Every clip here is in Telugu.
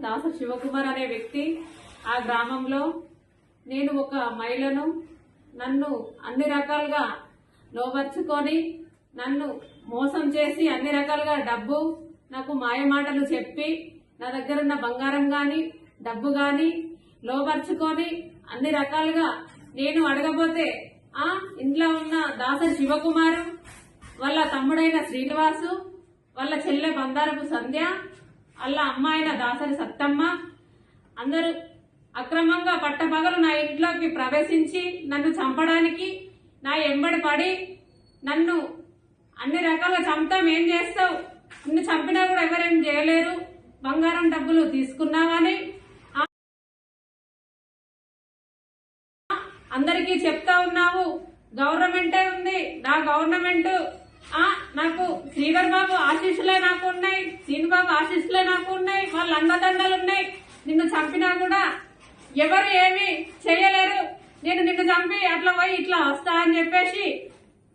దాస శివకుమార్ అనే వ్యక్తి ఆ గ్రామంలో నేను ఒక మహిళను నన్ను అన్ని రకాలుగా లోపరుచుకొని నన్ను మోసం చేసి అన్ని రకాలుగా డబ్బు నాకు మాయమాటలు చెప్పి నా దగ్గర ఉన్న బంగారం గాని డబ్బు గాని లోపరుచుకొని అన్ని రకాలుగా నేను అడగబోతే ఆ ఇంట్లో ఉన్న దాస శివకుమారు వాళ్ళ తమ్ముడైన శ్రీనివాసు వాళ్ళ చెల్లె బందారపు సంధ్య వాళ్ళ అమ్మాయిన దాసరి సత్తమ్మ. అందరూ అక్రమంగా పట్టపగలు నా ఇంట్లోకి ప్రవేశించి నన్ను చంపడానికి నా ఎంబడి పడి నన్ను అన్ని రకాలుగా చంపుతాం ఏం చేస్తావు? నిన్ను చంపినా కూడా ఎవరేం చేయలేరు? బంగారం డబ్బులు తీసుకున్నావని అందరికీ చెప్తా ఉన్నావు. గవర్నమెంటే ఉంది. నా గవర్నమెంట్ నాకు శ్రీధర్ బాబు ఆశీస్సులే నాకు ఉన్నాయి సీన్ బాబు ఆశీస్సులే నాకు ఉన్నాయి వాళ్ళ అండదండలు ఉన్నాయి. నిన్ను చంపినా కూడా ఎవరు ఏమి చేయలేరు. నేను నిన్ను చంపి అట్లా పోయి ఇట్లా వస్తా అని చెప్పేసి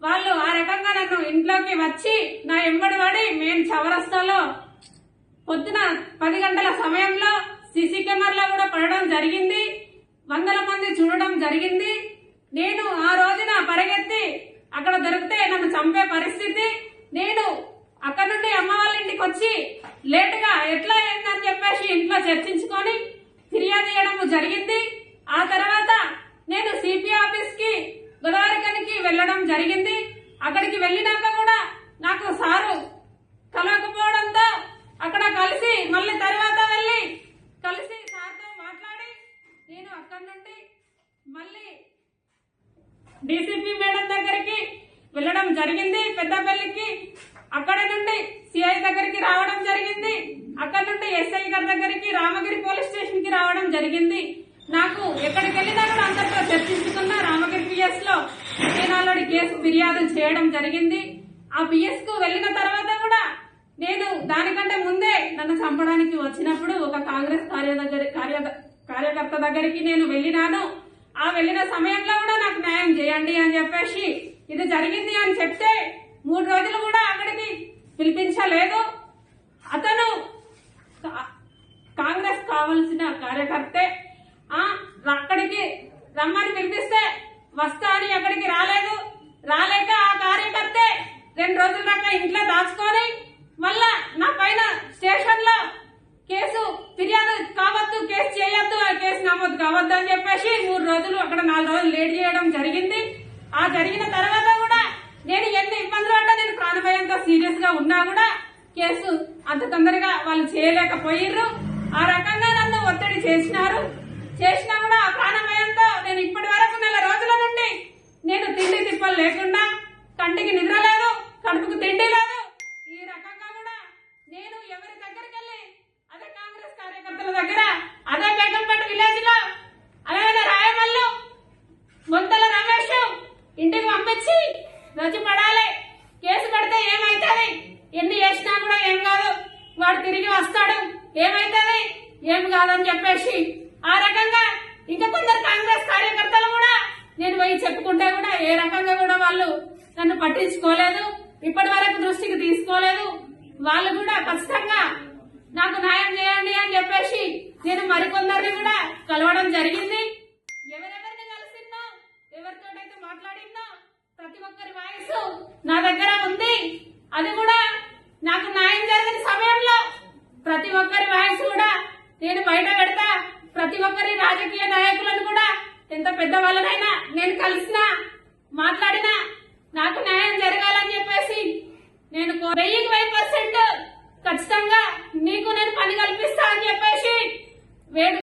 వాళ్ళు ఆ రకంగా నన్ను ఇంట్లోకి వచ్చి నా ఎంబడి పడి మేము చవరస్తాలో పొద్దున పది గంటల సమయంలో సీసీ కెమెరాలో కూడా పడడం జరిగింది. వందల మంది చూడడం జరిగింది. నేను ఆ రోజున పరిగెత్తి అక్కడ దొరికితే నన్ను చంపే పరిస్థితి నేను అక్కడ నుండి అమ్మ వాళ్ళ ఇంటికి వచ్చి లేటుగా ఎట్లా అయిందని చెప్పేసి ఇంట్లో చర్చించుకొని ఫిర్యాదు చేయడం జరిగింది. ఆ తర్వాత నేను సిపి ఆఫీస్కి గోదావరికనికి వెళ్ళడం జరిగింది. అక్కడికి వెళ్ళినాక కూడా నాకు సారు కలవకపోవడంతో అక్కడ కలిసి మళ్ళీ తర్వాత వెళ్ళి కలిసి సార్తో మాట్లాడి నేను అక్కడి నుండి మళ్ళీ డీసీపీ మేడం దగ్గరికి జరిగింది పెద్దపల్లికి. అక్కడ నుండి సిఐ దగ్గరికి రావడం జరిగింది. అక్కడ నుండి ఎస్ఐ గారి దగ్గరికి రామగిరి పోలీస్ స్టేషన్కి రావడం జరిగింది. నాకు ఎక్కడికి వెళ్ళినా కూడా అందరితో చర్చించుకున్న రామగిరి పిఎస్లో నేను ఆల్రెడీ కేసు ఫిర్యాదు చేయడం జరిగింది. ఆ పిఎస్కు వెళ్ళిన తర్వాత కూడా నేను దానికంటే ముందే నన్ను చంపడానికి వచ్చినప్పుడు ఒక కాంగ్రెస్ కార్య దగ్గర కార్య కార్యకర్త దగ్గరికి నేను వెళ్ళినాను. ఆ వెళ్ళిన సమయంలో కూడా నాకు న్యాయం చేయండి అని చెప్పేసి ఇది జరిగింది అని చెప్తే మూడు రోజులు కూడా అక్కడికి పిలిపించలేదు. అతను కాంగ్రెస్ కావలసిన కార్యకర్తే. ఆ అక్కడికి రమ్మని పిలిపిస్తే వస్తా అని అక్కడికి రాలేదు. రాలేక ఆ కార్యకర్తే రెండు రోజుల దాకా ఇంట్లో దాచుకొని మళ్ళా నా పైన స్టేషన్లో కేసు ఫిర్యాదు కావద్దు కేసు చేయొద్దు ఆ కేసు నమోదు కావద్దు అని చెప్పేసి మూడు రోజులు అక్కడ నాలుగు రోజులు లేట్ చేయడం జరిగింది. ఆ జరిగిన తర్వాత కూడా నేను ఎన్ని ఇబ్బందులు అంటే నేను ప్రాణభయంతో సీరియస్గా ఉన్నా కూడా కేసు అంత తొందరగా వాళ్ళు చేయలేకపోయిర్రు. ఆ రకంగా నన్ను ఒత్తిడి చేసినారు. చేసినా కూడా ఆ ప్రాణభయంతో నేను ఇప్పటి వరకు నెల రోజుల నుండి నేను తిండి తిప్పలు లేకుండా కంటికి నిద్ర లేదు కడుపుకు తిండి లేదు. ఈ రకంగా కూడా నేను ఎవరి దగ్గరికి వెళ్ళి అదే కాంగ్రెస్ కార్యకర్తల దగ్గర అదే బేగంపేట విలేజ్లో రచి పడాలి. కేసు పెడితే ఏమైతుంది? ఎన్ని చేసినా కూడా ఏం కాదు. వాడు తిరిగి వస్తాడు. ఏమైతుంది? ఏం కాదని చెప్పేసి. ఆ రకంగా ఇంకా కొందరు కాంగ్రెస్ కార్యకర్తలు కూడా నేను పోయి చెప్పుకుంటే కూడా ఏ రకంగా కూడా వాళ్ళు నన్ను పట్టించుకోలేదు. ఇప్పటి వరకు దృష్టికి తీసుకోలేదు. వాళ్ళు కూడా ఖచ్చితంగా నాకు న్యాయం చేయండి అని చెప్పేసి నేను మరికొందరిని కూడా కలవడం జరిగింది ఎవరెవరిని కలిసిందో ఎవరితోటైతే మాట్లాడిందో ప్రతి ఒక్కరి వాయిస్ నా దగ్గర ఉంది అది కూడా నాకు న్యాయం జరిగిన సమయంలో ప్రతి ఒక్కరి వాయిస్ కూడా నేను బయట పెడతా ప్రతి ఒక్కరి రాజకీయ నాయకులను కూడా ఎంత పెద్ద వాళ్ళనైనా నేను కలిసినా మాట్లాడినా నాకు న్యాయం జరగాలని చెప్పేసి నేను వెయ్యికి వెయ్యి పర్సెంట్ ఖచ్చితంగా నీకు నేను పని కల్పిస్తా అని చెప్పేసి వేడు